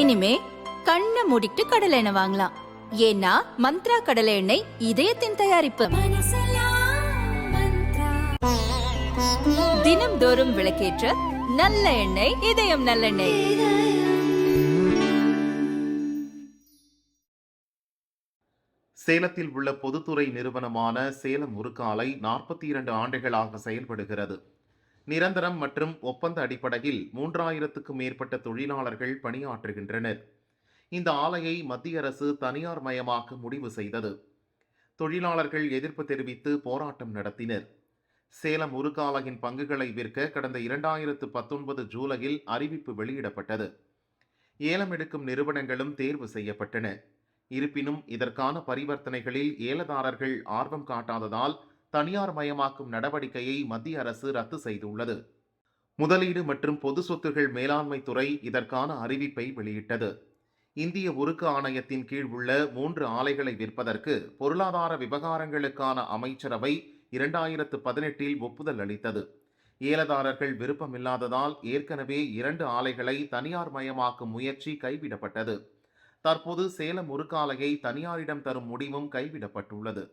இனிமே கண்ணை மூடிட்டு கடலை எண்ணெய் வாங்கலாம். ஏன்னா மந்த்ரா கடலை எண்ணெய் இதயத்தின் தயாரிப்பு. தினம்தோறும் விளக்கேற்ற நல்ல எண்ணெய் இதயம் நல்லெண்ணெய் சேலத்தில் உள்ள பொதுத்துறை நிறுவனமான சேலம் உருக்காலை நாற்பத்தி இரண்டு ஆண்டுகளாக செயல்படுகிறது. நிரந்தரம் மற்றும் ஒப்பந்த அடிப்படையில் மூன்றாயிரத்துக்கும் மேற்பட்ட தொழிலாளர்கள் பணியாற்றுகின்றனர். இந்த ஆலையை மத்திய அரசு தனியார் மயமாக்க முடிவு செய்தது. தொழிலாளர்கள் எதிர்ப்பு தெரிவித்து போராட்டம் நடத்தினர். சேலம் உருக்காலையின் பங்குகளை விற்க கடந்த இரண்டாயிரத்து பத்தொன்பது ஜூலையில் அறிவிப்பு வெளியிடப்பட்டது. ஏலம் எடுக்கும் நிறுவனங்களும் தேர்வு செய்யப்பட்டன. இருப்பினும் இதற்கான பரிவர்த்தனைகளில் ஏலதாரர்கள் ஆர்வம் காட்டாததால் தனியார் மயமாக்கும் நடவடிக்கையை மத்திய அரசு ரத்து செய்துள்ளது. முதலீடு மற்றும் பொது சொத்துகள் மேலாண்மை துறை இதற்கான அறிவிப்பை வெளியிட்டது. இந்திய உருக்கு ஆணையத்தின் கீழ் உள்ள மூன்று ஆலைகளை விற்பதற்கு பொருளாதார விவகாரங்களுக்கான அமைச்சரவை இரண்டாயிரத்து பதினெட்டில் ஒப்புதல் அளித்தது. ஏலதாரர்கள் விருப்பமில்லாததால் ஏற்கனவே இரண்டு ஆலைகளை தனியார் மயமாக்கும் முயற்சி கைவிடப்பட்டது. தற்போது சேலம் உருக்காலையை தனியாரிடம் தரும் முடிவும் கைவிடப்பட்டுள்ளது.